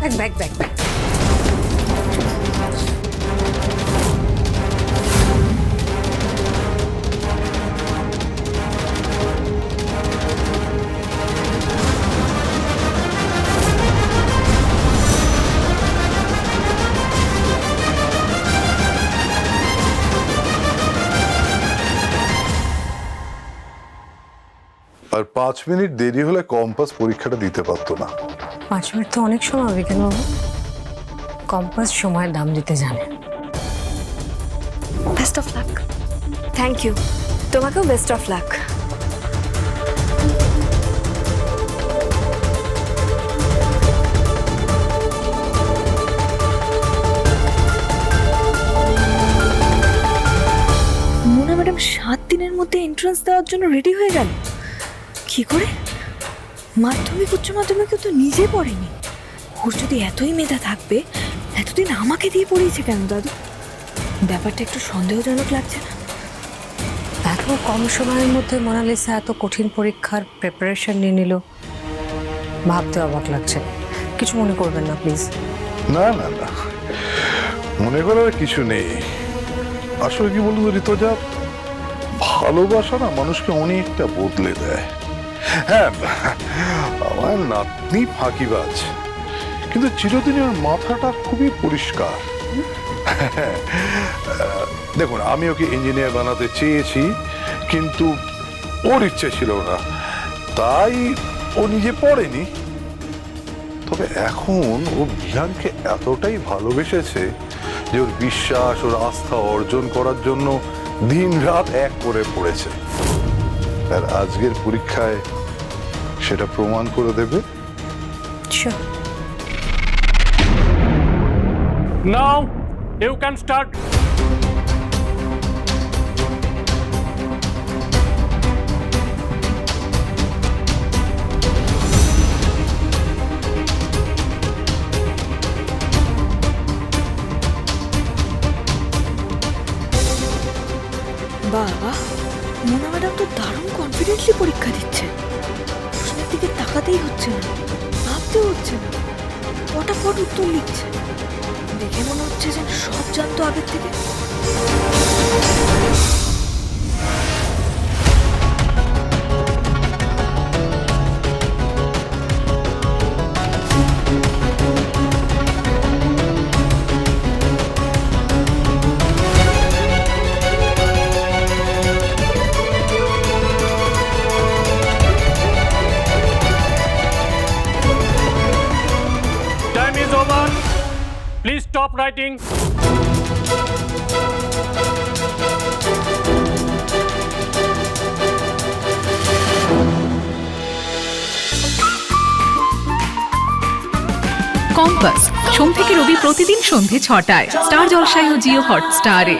Bag bag bag bag আর পাঁচ minute দেরি হলে কম্পাস পরীক্ষাটা দিতে পারতো না পাঁচ মিনিট তো অনেক সময় বিজ্ঞানবাবু কম্পাস সময়ের দাম দিতে জানে। Best of luck thank you তোমাকেও best of luck Mona madam সাত দিনের মধ্যে এন্ট্রান্স দেওয়ার জন্য রেডি হয়ে গেল? কি করে? মাধ্যমিক উচ্চ মাধ্যমিকে তো নিজে পড়েনি। ওর যদি এতই মেধা থাকবে এতদিন আমাকে দিয়ে পড়িয়েছে কেন দাদু? ব্যাপারটা একটু সন্দেহজনক লাগছে। না এত কম সময়ের মধ্যে মোনালিসা এত কঠিন পরীক্ষার প্রিপারেশন নিয়ে নিল। ভাবতে অবাক লাগছে। কিছু মনে করবেন না প্লিজ না না না। মনে করার কিছু নেই। আসলে কি বলতো ঋতজা? ভালোবাসা না মানুষকে অনেকটা বদলে দেয়। হ্যাঁ আমার নাতনি ফাঁকিবাজ। কিন্তু চিরদিনের মাথাটা খুবই পরিষ্কার। দেখুন, আমি ওকে ইঞ্জিনিয়ার বানাতে চেয়েছি, কিন্তু ওর ইচ্ছে ছিল না। তাই ও নিজে পড়েনি। তবে এখন ও বিহানকে এতটাই ভালোবেসেছে যে ওর বিশ্বাস, ওর আস্থা অর্জন করার জন্য দিন রাত এক করে পড়েছে। আর আজকের পরীক্ষায় সেটা প্রমাণ করে দেবে Sure. Now you can start. বাবা মোনা ম্যাডাম তো দারুণ কনফিডেন্টলি পরীক্ষা দিচ্ছে তাকাতেই হচ্ছে না, ভাবতেও হচ্ছে না। ফটাফট উত্তর লিখছে? দেখে মনে হচ্ছে যেন সব জানতো আগের থেকে। Please stop writing. কম্পাস সোম থেকে রবি প্রতিদিন সন্ধে ছটায় স্টার জলসায় ও জিও হটস্টারে